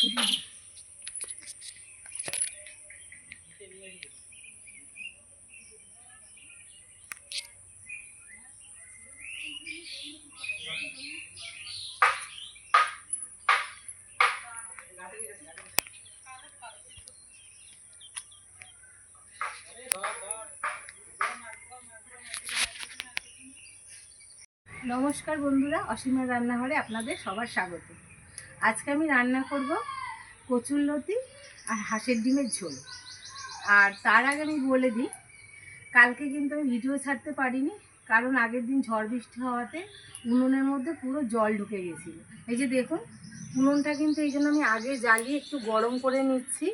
নমস্কার বন্ধুরা অসীমার রান্নাঘরে আপনাদের সবার স্বাগত। আজকে আমি রান্না করব কচুরলতি আর হাঁসের ডিমের ঝোল। আর তার আগে আমি বলে দিই, কালকে কিন্তু আমি ভিডিও ছাড়তে পারিনি, কারণ আগের দিন ঝড় বৃষ্টি হওয়াতে উনুনের মধ্যে পুরো জল ঢুকে গেছিল। এই যে দেখুন, উনুনটা কিন্তু এই জন্য আমি আগে জ্বালিয়ে একটু গরম করে নিচ্ছি।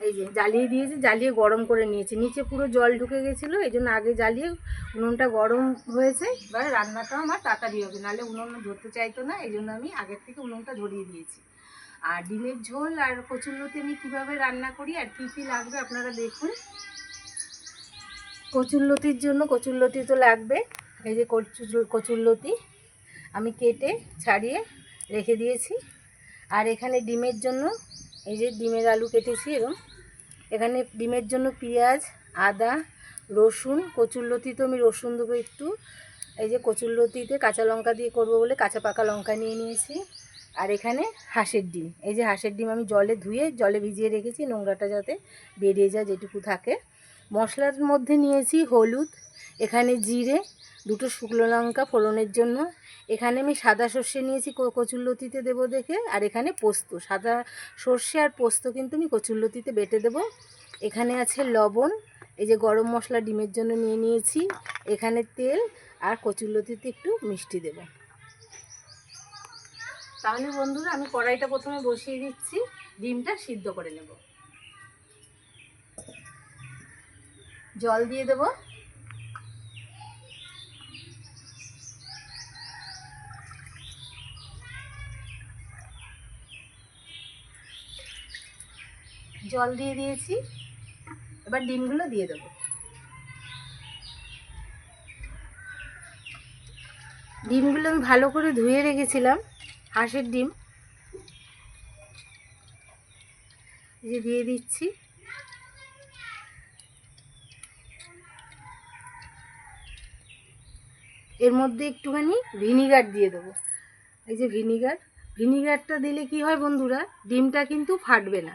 এই যে জ্বালিয়ে দিয়েছি, জ্বালিয়ে গরম করে নিয়েছি। নিচে পুরো জল ঢুকে গেছিল, এই জন্য আগে জ্বালিয়ে উনুনটা গরম হয়েছে। এবার রান্নাটা আমার তাড়াতাড়ি হবে নাহলে উনুন ধরতে চাইতো না, এই জন্য আমি আগের থেকে উনুনটা ধরিয়ে দিয়েছি। আর ডিমের ঝোল আর কচুরলতি আমি কীভাবে রান্না করি আর কী কী লাগবে আপনারা দেখুন। কচুরলতির জন্য, কচুরলতি তো লাগবে, এই যে কচুর, কচুরলতি আমি কেটে ছাড়িয়ে রেখে দিয়েছি। আর এখানে ডিমের জন্য এই যে ডিমের আলু কেটেছি এরকম এখানে ডিমের জন্য পেঁয়াজ, আদা, রসুন কচুরলতি তো আমি রসুন দেবো একটু। এই যে কচুরলতিতে কাঁচা লঙ্কা দিয়ে করব বলে কাঁচা পাকা লঙ্কা নিয়ে নিয়েছি। আর এখানে হাঁসের ডিম। এই যে হাঁসের ডিম আমি জলে ধুয়ে, জলে ভিজিয়ে রেখেছি নোংরাটা যাতে বেরিয়ে যায় যেটুকু থাকে। মশলার মধ্যে নিয়েছি হলুদ, এখানে জিরে, দুটো শুকনো লঙ্কা ফোড়নের জন্য এখানে আমি সাদা সর্ষে নিয়েছি ক- কচুরলতিতে দেবো দেখে, আর এখানে পোস্ত, সাদা সর্ষে আর পোস্ত কিন্তু আমি কচুরলতিতে বেটে দেবো। এখানে আছে লবণ, এই যে গরম মশলা ডিমের জন্য নিয়ে নিয়েছি, এখানে তেল আর কচুরলতিতে একটু মিষ্টি দেব। তাহলে বন্ধুরা, আমি কড়াইটা প্রথমে বসিয়ে দিচ্ছি, ডিমটা সিদ্ধ করে নেব। জল দিয়ে দেব। জল দিয়ে দিয়েছি। এবার ডিমগুলো দিয়ে দেবো। ডিমগুলো আমি ভালো করে ধুয়ে রেখেছিলাম, হাঁসের ডিম। যে দিয়ে দিচ্ছি। এর মধ্যে একটুখানি ভিনিগার দিয়ে দেবো। এই যে ভিনিগার, ভিনিগারটা দিলে কি হয় বন্ধুরা, ডিমটা কিন্তু ফাটবে না।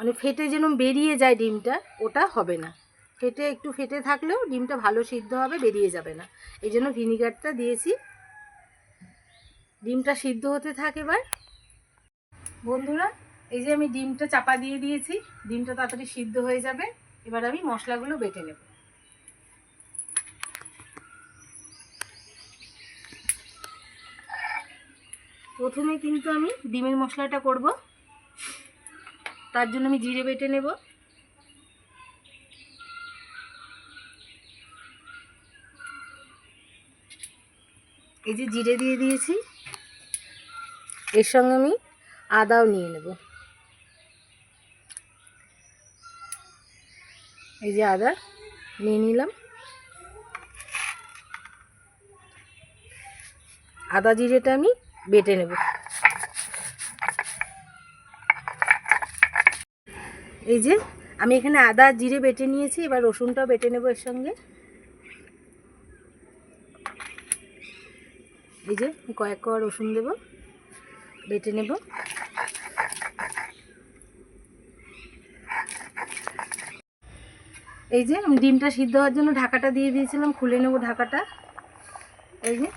মানে ফেটে যেন বেরিয়ে যায় ডিমটা, ওটা হবে না। ফেটে একটু ফেটে থাকলেও ডিমটা ভালো সিদ্ধ হবে, বেরিয়ে যাবে না। এই জন্য ভিনিগারটা দিয়েছি। ডিমটা সিদ্ধ হতে থাকে এবার। বন্ধুরা, এই যে আমি ডিমটা চাপা দিয়ে দিয়েছি, ডিমটা তাড়াতাড়ি সিদ্ধ হয়ে যাবে। এবার আমি মশলাগুলো বেটে নেব। প্রথমে কিন্তু আমি ডিমের মশলাটা করব। তার জন্য আমি জিরে বেটে নেব। এই যে জিরে দিয়ে দিয়েছি। এর সঙ্গে আমি আদাও নিয়ে নেব। এই যে আদা নিয়ে নিলাম। আদা জিরেটা আমি বেটে নেব। এই যে, আমি এখানে আদা, জিরে বেটে নিয়েছি, এবার রসুনটাও বেটে নেব এর সঙ্গে। এই যে, কয়েক কোয়া রসুন দেব, বেটে নেব। এই যে ডিমটা সিদ্ধ হওয়ার জন্য ঢাকাটা দিয়ে দিয়েছিলাম, খুলে নেব ঢাকাটা। এই যে,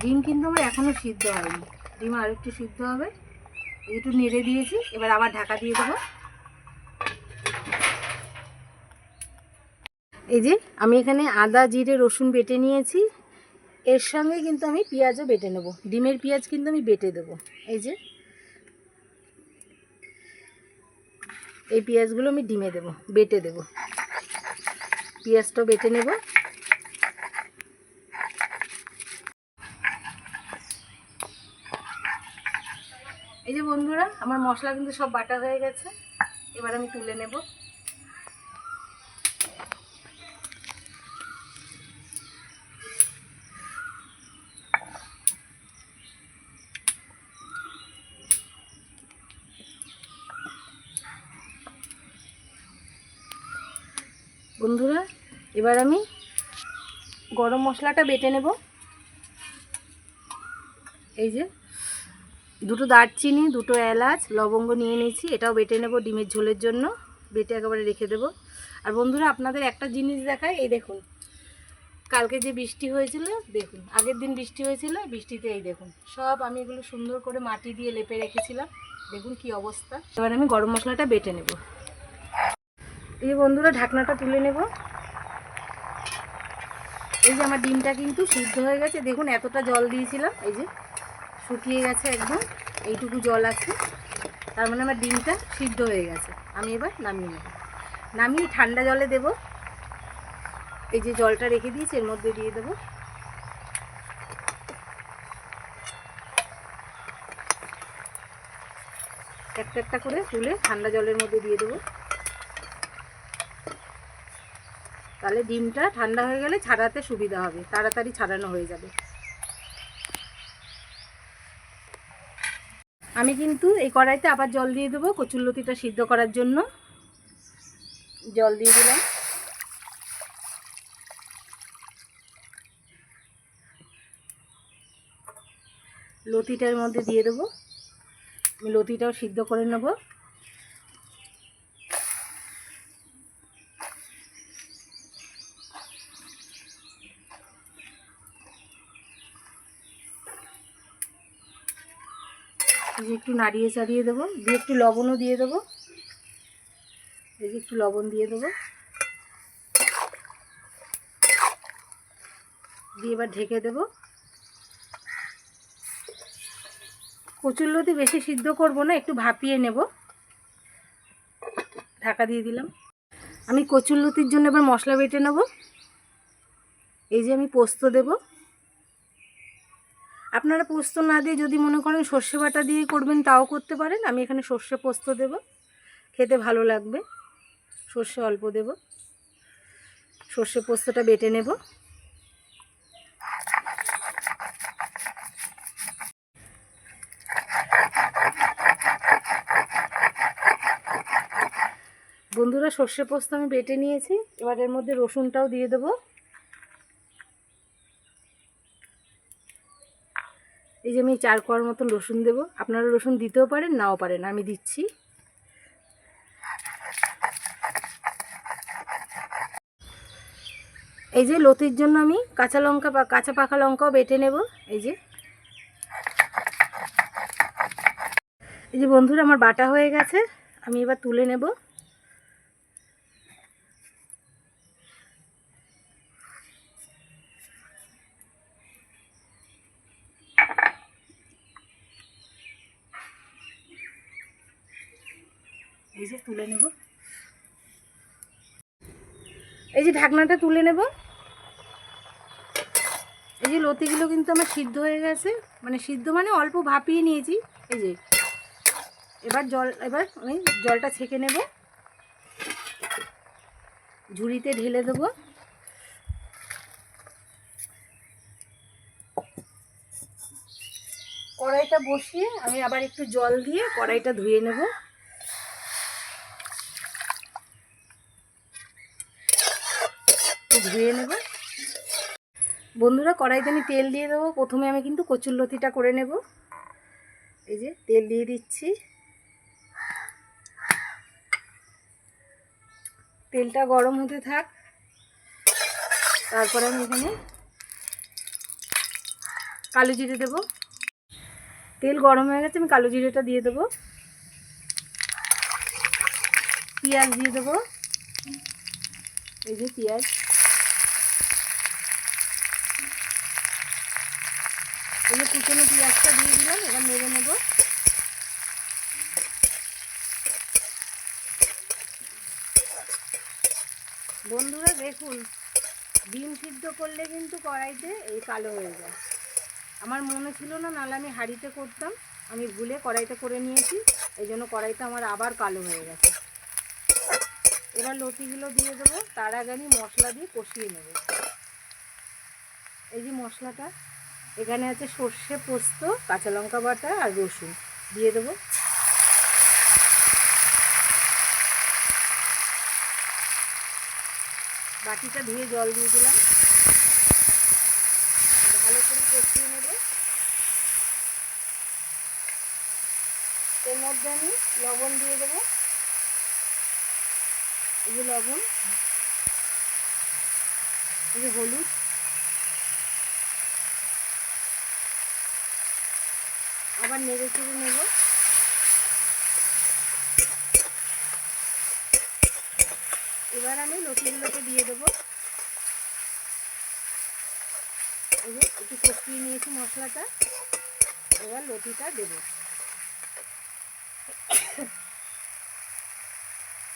ডিম কিন্তু আমার এখনও সিদ্ধ হয়নি। ডিম আরেকটু সিদ্ধ হবে। একটু নেড়ে দিয়েছি, এবার আবার ঢাকা দিয়ে দেবো। এই যে, আমি এখানে আদা, জিরে, রসুন বেটে নিয়েছি। এর সঙ্গে কিন্তু আমি পেঁয়াজও বেটে নেব। ডিমের পেঁয়াজ কিন্তু আমি বেটে দেবো। এই যে, এই পেঁয়াজগুলো আমি ডিমে দেবো, বেটে দেবো। পেঁয়াজটাও বেটে নেব। এই যে বন্ধুরা, আমার মশলা কিন্তু সব বাটা হয়ে গেছে। এবার আমি তুলে নেব। বন্ধুরা, এবার আমি গরম মশলাটা বেটে নেব। এই যে দুটো দারচিনি, দুটো এলাচ, লবঙ্গ নিয়ে নিয়েছি, এটাও বেটে নেব ডিমের ঝোলের জন্য, বেটে একেবারে রেখে দেবো। আর বন্ধুরা, আপনাদের একটা জিনিস দেখায় এই দেখুন, কালকে যে বৃষ্টি হয়েছিল, দেখুন, আগের দিন বৃষ্টি হয়েছিল বৃষ্টিতে এই দেখুন, সব আমি এগুলো সুন্দর করে মাটি দিয়ে লেপে রেখেছিলাম, দেখুন কি অবস্থা। এবার আমি গরম মশলাটা বেটে নেব। এই বন্ধুরা, ঢাকনাটা তুলে নেব। এই যে আমার ডিমটা কিন্তু সিদ্ধ হয়ে গেছে, দেখুন, এতটা জল দিয়েছিলাম, এই যে শুকিয়ে গেছে একদম, এইটুকু জল আছে। তার মানে আমার ডিমটা সিদ্ধ হয়ে গেছে। আমি এবার নামিয়ে নেব। নামিয়ে ঠান্ডা জলে দেব। এই যে জলটা রেখে দিয়েছি, এর মধ্যে দিয়ে দেবো। একটা একটা করে তুলে ঠান্ডা জলের মধ্যে দিয়ে দেবো। তাহলে ডিমটা ঠান্ডা হয়ে গেলে ছাড়াতে সুবিধা হবে। তাড়াতাড়ি ছাড়ানো হয়ে যাবে। আমি কিন্তু এই কড়াইতে আবার জল দিয়ে দেবো কচুরলতিটা সিদ্ধ করার জন্য। জল দিয়ে দিলাম। লতিটার মধ্যে দিয়ে দেবো। আমি লতিটাও সিদ্ধ করে নেব। নাড়িয়ে চাড়িয়ে দেবো। দিয়ে একটু লবণও দিয়ে দেবো। এই যে একটু লবণ দিয়ে দেবো। দিয়ে এবার ঢেকে দেবো। কচুরলতি বেশি সিদ্ধ করব না, একটু ভাপিয়ে নেব। ঢাকা দিয়ে দিলাম। আমি কচুরলতির জন্য এবার মশলা বেটে নেব। এই যে আমি পোস্ত দেব। আপনারা পোস্ত না দিয়ে যদি মনে করেন সর্ষে বাটা দিয়ে করবেন, তাও করতে পারেন। আমি এখানে সর্ষে পোস্ত দেব। খেতে ভালো লাগবে। সর্ষে অল্প দেব। সর্ষে পোস্তটা বেটে নেব। বন্ধুরা, সর্ষে পোস্ত আমি বেটে নিয়েছি। এবার এর মধ্যে রসুনটাও দিয়ে দেবো। এই যে আমি চার কোয়ার মতন রসুন দেবো। আপনারা রসুন দিতেও পারেন, নাও পারেন, আমি দিচ্ছি। এই যে লতির জন্য আমি কাঁচা লঙ্কা কাঁচা পাকা লঙ্কাও বেটে নেব, এই যে। এই যে বন্ধুরা, আমার বাটা হয়ে গেছে, আমি এবার তুলে নেব। এই যে তুলে নেব। এই যে ঢাকনাটা তুলে নেব। এই যে লতিগুলো কিন্তু আমার সিদ্ধ হয়ে গেছে। মানে সিদ্ধ মানে অল্প ভাপিয়ে নিয়েছি। এই যে। এবার জল, এবার আমি জলটা ছেঁকে নেব। ঝুড়িতে ঢেলে দেবো। কড়াইটা বসিয়ে আমি আবার একটু জল দিয়ে কড়াইটা ধুয়ে নেব। ধুয়ে নেব। বন্ধুরা কড়াইতে আমি তেল দিয়ে দেবো। প্রথমে আমি কিন্তু কচুর লতিটা করে নেব। এই যে তেল দিয়ে দিচ্ছি। তেলটা গরম হতে থাক। তারপরে আমি এখানে কালো জিরে দেবো। তেল গরম হয়ে গেছে, আমি কালো জিরেটা দিয়ে দেবো। পেঁয়াজ দিয়ে দেবো। এই যে পেঁয়াজ। যে কুচনো পেঁয়াজটা দিয়ে দিলাম, এবার নেড়ে নেব। বন্ধুরা দেখুন, ডিম সিদ্ধ করলে কিন্তু কড়াইতে এই কালো হয়ে যায়। আমার মনে ছিল না নাহলে আমি হাঁড়িতে করতাম, আমি ভুলে কড়াইতে করে নিয়েছি, এই জন্য কড়াইতে আমার আবার কালো হয়ে গেছে। এবার লতিগুলো দিয়ে দেবো, তার আগে আমি মশলা দিয়ে কষিয়ে নেব। এই যে মশলাটা এখানে আছে সর্ষে পোস্ত, কাঁচা লঙ্কা বাটা আর রসুন। দিয়ে দেবো। বাটিটা ধুয়ে জল দিয়ে দিলাম। ভালো করে কষিয়ে নেব। এর মধ্যে আমি লবণ দিয়ে দেবো। এই যে লবণ, এই যে হলুদ। আবার নেড়ে চেড়ে নেব। এবার আমি লতিগুলোকে দিয়ে দেবো। এই যে একটু কষিয়ে নিয়েছি মশলাটা। এবার লতিটা দেবো।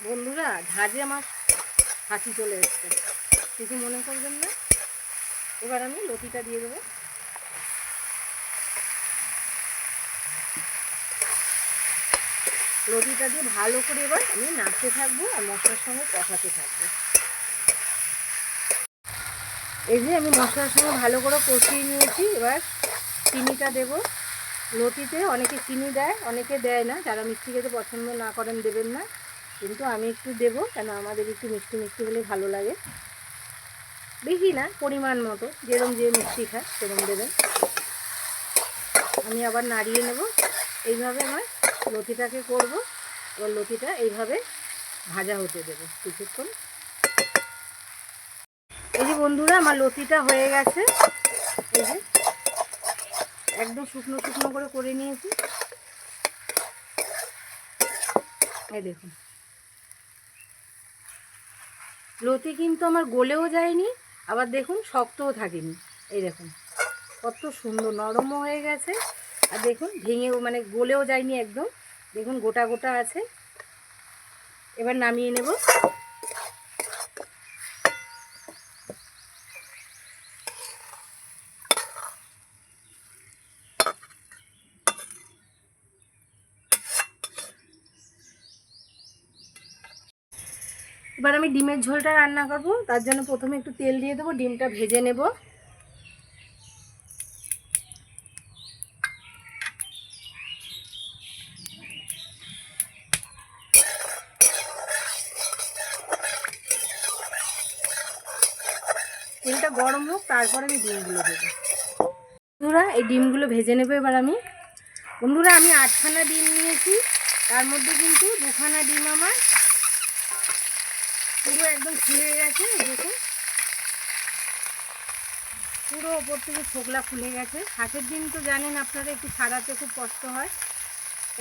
বন্ধুরা ঝাঁজে আমার হাসি চলে এসছে। কিছু মনে করবেন না। এবার আমি লতিটা দিয়ে দেবো। লতিটা দিয়ে ভালো করে এবার আমি নাড়তে থাকব আর মশলার সঙ্গে কষাতে থাকব। এই যে আমি মশলার সঙ্গে ভালো করে কষিয়ে নিয়েছি, এবার চিনিটা দেব। লতিতে অনেকে চিনি দেয়, অনেকে দেয় না। যারা মিষ্টি খেতে পছন্দ না করেন দেবেন না। কিন্তু আমি একটু দেবো কেন আমাদের একটু মিষ্টি মিষ্টি হলে ভালো লাগে। বেশি না, পরিমাণ মতো। যেরকম যে মিষ্টি খায় সেরকম দেবেন। আমি আবার নাড়িয়ে নেব। এইভাবে আমার লতিটাকে করব। এবার লতিটা এইভাবে ভাজা হতে দেবো কিছুক্ষণ। এই যে বন্ধুরা, আমার লতিটা হয়ে গেছে। এই যে একদম শুকনো শুকনো করে করে নিয়েছি। এই দেখুন। লতি কিন্তু আমার গলেও যায়নি, আবার দেখুন শক্তও থাকেনি। এই দেখুন, কত সুন্দর নরমও হয়ে গেছে। আর দেখুন, ভেঙেও মানে গলেও যায়নি একদম। দেখুন, গোটা গোটা আছে। এবার নামিয়ে নেব। এবার আমি ডিমের ঝোলটা রান্না করব। তার জন্য প্রথমে একটু তেল দিয়ে দেবো, ডিমটা ভেজে নেব তেলটা গরম হোক তারপরে আমি ডিমগুলো দেবো বন্ধুরা, এই ডিমগুলো ভেজে নেব এবার আমি। বন্ধুরা, আমি আটখানা ডিম নিয়েছি। তার মধ্যে কিন্তু দুখানা ডিম আমার। পুরো একদম ফুলে গেছে দেখুন। পুরো ওপর থেকে ছোকলা ফুলে গেছে। হাঁসের ডিম তো জানেন আপনারা, একটু ছাড়াতে খুব কষ্ট হয়।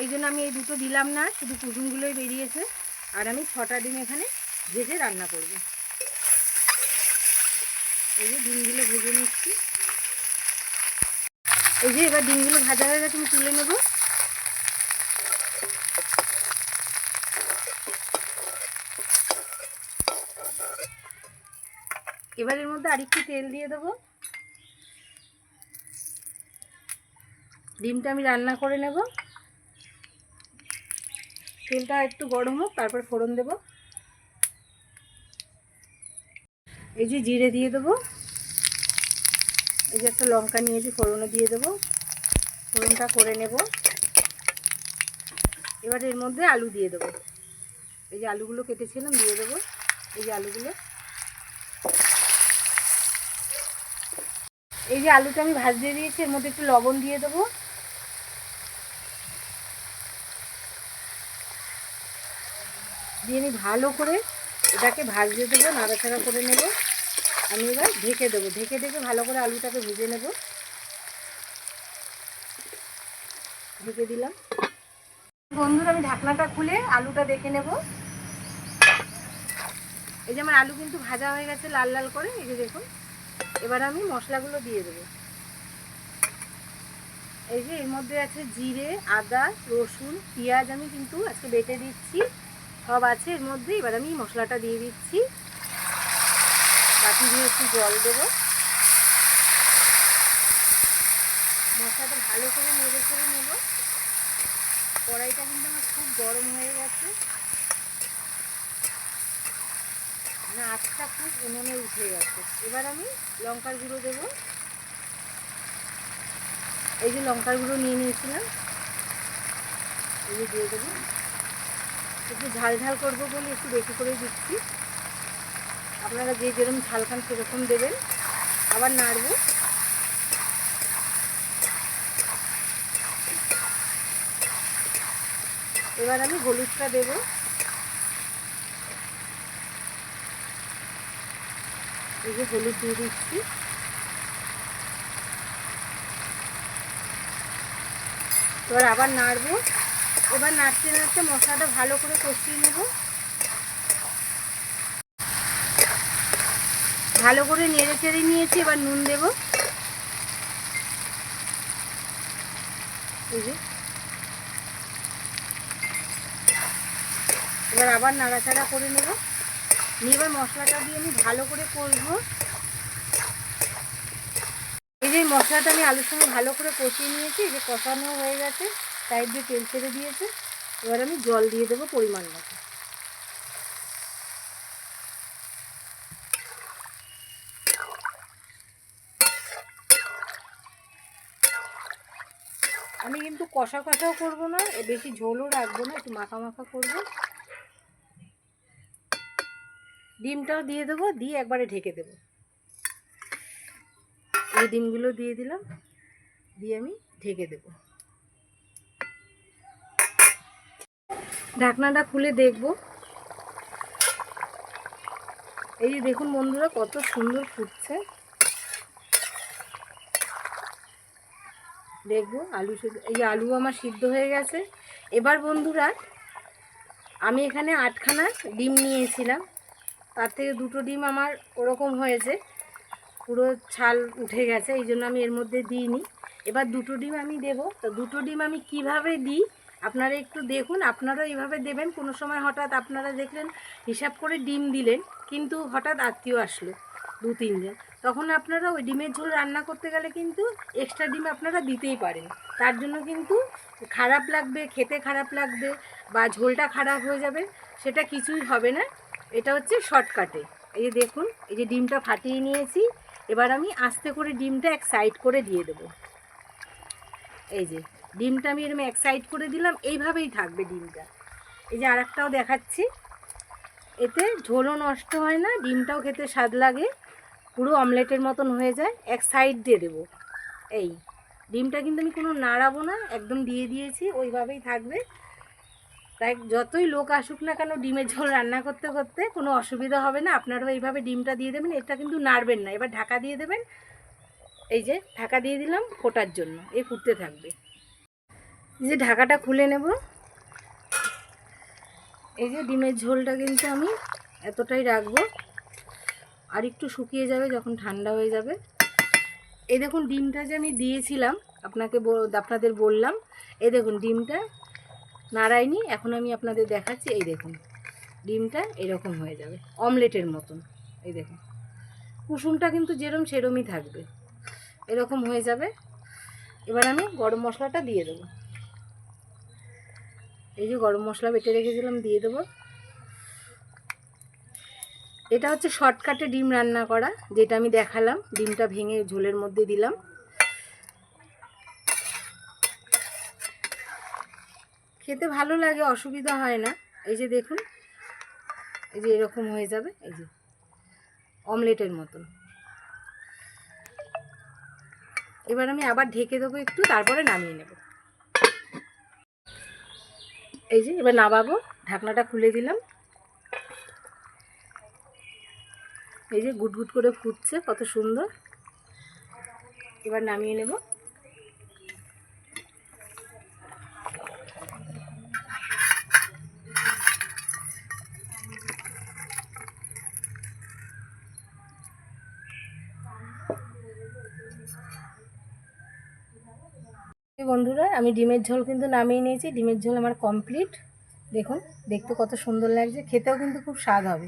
এই জন্য আমি এই দুটো দিলাম না, শুধু কুসুমগুলোই বেরিয়েছে। আর আমি ছটা ডিম এখানে ভেজে রান্না করব। এই যে ডিমগুলো ভেজে নিচ্ছি। এই যে এবার ডিমগুলো ভাজা হয়ে গেছে, আমি তুলে নেব। এবার এর মধ্যে আরেকটু তেল দিয়ে দেবো। ডিমটা আমি রান্না করে নেব। তেলটা একটু গরম হোক, তারপর ফোড়ন দেব। এই যে জিরে দিয়ে দেবো। এই যে একটা লঙ্কা নিয়েছি ফোড়নে দিয়ে দেবো। ফোড়নটা করে নেব। এবার এর মধ্যে আলু দিয়ে দেবো। এই যে আলুগুলো কেটেছিলাম, দিয়ে দেবো। এই যে আলুগুলো। এই যে আলুটা আমি ভাজ দিয়ে দিয়েছি, এর মধ্যে একটু লবণ দিয়ে দেবো। দিয়ে আমি ভালো করে এটাকে ভাজতে দেবো, নাড়াচাড়া করে নেব। আমি এবার ঢেকে দেবো, ঢেকে ঢেকে ভালো করে আলুটাকে ভেজে নেব। ঢেকে দিলাম। বন্ধুরা, আমি ঢাকনাটা খুলে আলুটা দেখে নেব। এই যে আমার আলু কিন্তু ভাজা হয়ে গেছে লাল লাল করে, এই যে দেখুন। এবার আমি মশলাগুলো দিয়ে দেবো। এই যে এর মধ্যে আছে জিরে, আদা, রসুন, পেঁয়াজ আমি কিন্তু আজকে বেটে দিচ্ছি। সব আছে, এর মধ্যে এবার আমি মশলাটা দিয়ে দিচ্ছি। বাটি দিয়ে একটু জল দেবো। মশলাটা ভালো করে নেড়ে করে নেব। কড়াইটা কিন্তু আমার খুব গরম হয়ে গেছে। না আটটা খুব উনুনে উঠে গেছে। এবার আমি লঙ্কার গুঁড়ো দেবো। এই যে লঙ্কার গুঁড়ো নিয়ে নিয়েছিলাম এই যে দিয়ে দেবো। একটু ঝাল ঝাল করব বলে একটু বেশি করে দিচ্ছি। আপনারা যে যেরকম ঝাল খান সেরকম দেবেন। আবার নাড়বো। এবার আমি হলুদটা দেব। এই যে হলুদ দিয়ে দিচ্ছি। এবার আবার নাড়বো। এবার নাড়তে নাড়তে মশলাটা ভালো করে কষিয়ে নেব। ভালো করে নেড়ে চেড়ে নিয়েছি, এবার নুন দেব। এবার আবার নাড়াচাড়া করে নেব। নিয়ে এবার মশলাটা দিয়ে আমি ভালো করে কষবো। এই যে মশলাটা আমি আলুর সঙ্গে ভালো করে কষিয়ে নিয়েছি যে কষানো হয়ে গেছে। সাইড দিয়ে তেল ছেড়ে দিয়েছে। এবার আমি জল দিয়ে দেবো পরিমাণ মতো। আমি কিন্তু কষা কষাও করব না বেশি ঝোলও রাখব না, একটু মাখা মাখা করব। ডিমটাও দিয়ে দেবো, দিয়ে একবারে ঢেকে দেবো। এই ডিমগুলো দিয়ে দিলাম, দিয়ে আমি ঢেকে দেব। ঢাকনাটা খুলে দেখব। এই যে দেখুন বন্ধুরা, কত সুন্দর ফুটছে। দেখব, আলু এই আলু আমার সিদ্ধ হয়ে গেছে। এবার বন্ধুরা, আমি এখানে আটখানা ডিম নিয়েছিলাম। তার থেকে দুটো ডিম আমার ওরকম হয়েছে। পুরো ছাল উঠে গেছে, এই জন্য আমি এর মধ্যে দিইনি। এবার দুটো ডিম আমি দেব। তো দুটো ডিম আমি কীভাবে দিই? আপনারা একটু দেখুন আপনারা এইভাবে দেবেন। কোনো সময় হঠাৎ আপনারা দেখলেন, হিসাব করে ডিম দিলেন, কিন্তু হঠাৎ আত্মীয় আসলো, দু, তিনজন। তখন আপনারা ওই ডিমের ঝোল রান্না করতে গেলে কিন্তু এক্সট্রা ডিম আপনারা দিতেই পারেন। তার জন্য কিন্তু খারাপ লাগবে, খেতে খারাপ লাগবে বা ঝোলটা খারাপ হয়ে যাবে, সেটা কিছুই হবে না। এটা হচ্ছে শর্টকাটে এই যে দেখুন, এই যে ডিমটা ফাটিয়ে নিয়েছি, এবার আমি আস্তে করে ডিমটা এক সাইড করে দিয়ে দেবো। এই যে ডিমটা আমি এরকম এক সাইড করে দিলাম, এইভাবেই থাকবে ডিমটা। এই যে আরেকটাও দেখাচ্ছি। এতে ঝোলও নষ্ট হয় না, ডিমটাও খেতে স্বাদ লাগে। পুরো অমলেটের মতন হয়ে যায়। এক সাইড দিয়ে দেবো। এই, ডিমটা কিন্তু আমি কোনো নাড়াবো না, একদম দিয়ে দিয়েছি, ওইভাবেই থাকবে। তাই যতই লোক আসুক না কেন ডিমের ঝোল রান্না করতে করতে কোনো অসুবিধা হবে না। আপনারাও এইভাবে ডিমটা দিয়ে দেবেন, এটা কিন্তু নাড়বেন না। এবার ঢাকা দিয়ে দেবেন। এই যে ঢাকা দিয়ে দিলাম ফোটার জন্য এই ফুটতে থাকবে। এই যে ঢাকাটা খুলে নেব। এই যে ডিমের ঝোলটা কিন্তু আমি এতটাই রাখব। আর একটু শুকিয়ে যাবে যখন ঠান্ডা হয়ে যাবে। এই দেখুন, ডিমটা যে আমি দিয়েছিলাম, আপনাকে আপনাদের বললাম, এই দেখুন, ডিমটা নাড়াইনি, এখন আমি আপনাদের দেখাচ্ছি, এই দেখুন, ডিমটা এরকম হয়ে যাবে, অমলেটের মতন, এই দেখুন। কুসুমটা কিন্তু যেরম সেরমই থাকবে, এরকম হয়ে যাবে। এবার আমি গরম মশলাটা দিয়ে দেবো। এই যে গরম মশলা বেটে রেখেছিলাম, দিয়ে দেবো। এটা হচ্ছে শর্টকাটে ডিম রান্না করা, যেটা আমি দেখালাম। ডিমটা ভেঙে ঝোলের মধ্যে দিলাম। খেতে ভালো লাগে, অসুবিধা হয় না। এই যে দেখুন, এই যে এরকম হয়ে যাবে, এই যে অমলেটের মতন এবার আমি আবার ঢেকে দেবো একটু, তারপরে নামিয়ে নেব। এই যে, এবার নামাবো। ঢাকনাটা খুলে দিলাম। এই যে, গুটগুট করে ফুটছে, কত সুন্দর। এবার নামিয়ে নেব। বন্ধুরা, আমি ডিমের ঝোল কিন্তু নামিয়ে নিয়েছি। ডিমের ঝোল আমার কমপ্লিট দেখুন, দেখতে কত সুন্দর লাগছে। খেতেও কিন্তু খুব স্বাদ হবে।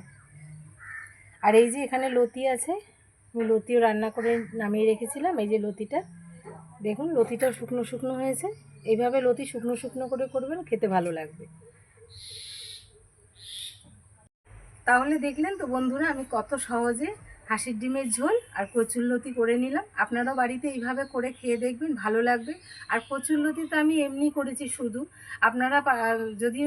আর এই যে এখানে লতি আছে, আমি লতিও রান্না করে নামিয়ে রেখেছিলাম, এই যে লতিটা। দেখুন, লতিটাও শুকনো শুকনো হয়েছে। এইভাবে লতি শুকনো শুকনো করে করবেন, খেতে ভালো লাগবে। তাহলে দেখলেন তো বন্ধুরা, আমি কত সহজে হাঁসের ডিমের ঝোল আর কচুরলতি করে নিলাম। আপনারাও বাড়িতে এইভাবে করে খেয়ে দেখবেন, ভালো লাগবে। আর কচুরলতি তো আমি এমনি করেছি শুধু। আপনারা যদি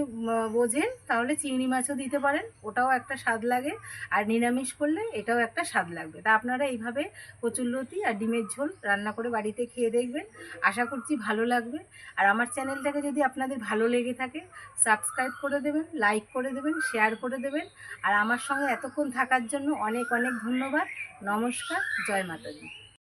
বোঝেন তাহলে চিংড়ি মাছও দিতে পারেন, ওটাও একটা স্বাদ লাগে। আর নিরামিষ করলে এটাও একটা স্বাদ লাগবে। তা আপনারা এইভাবে কচুরলতি আর ডিমের ঝোল রান্না করে বাড়িতে খেয়ে দেখবেন। আশা করছি ভালো লাগবে। আর আমার চ্যানেলটাকে যদি আপনাদের ভালো লেগে থাকে, সাবস্ক্রাইব করে দেবেন, লাইক করে দেবেন, শেয়ার করে দেবেন। আর আমার সঙ্গে এতক্ষণ থাকার জন্য অনেক অনেক ধন্যবাদ। নমস্কার জয় মাতাজি।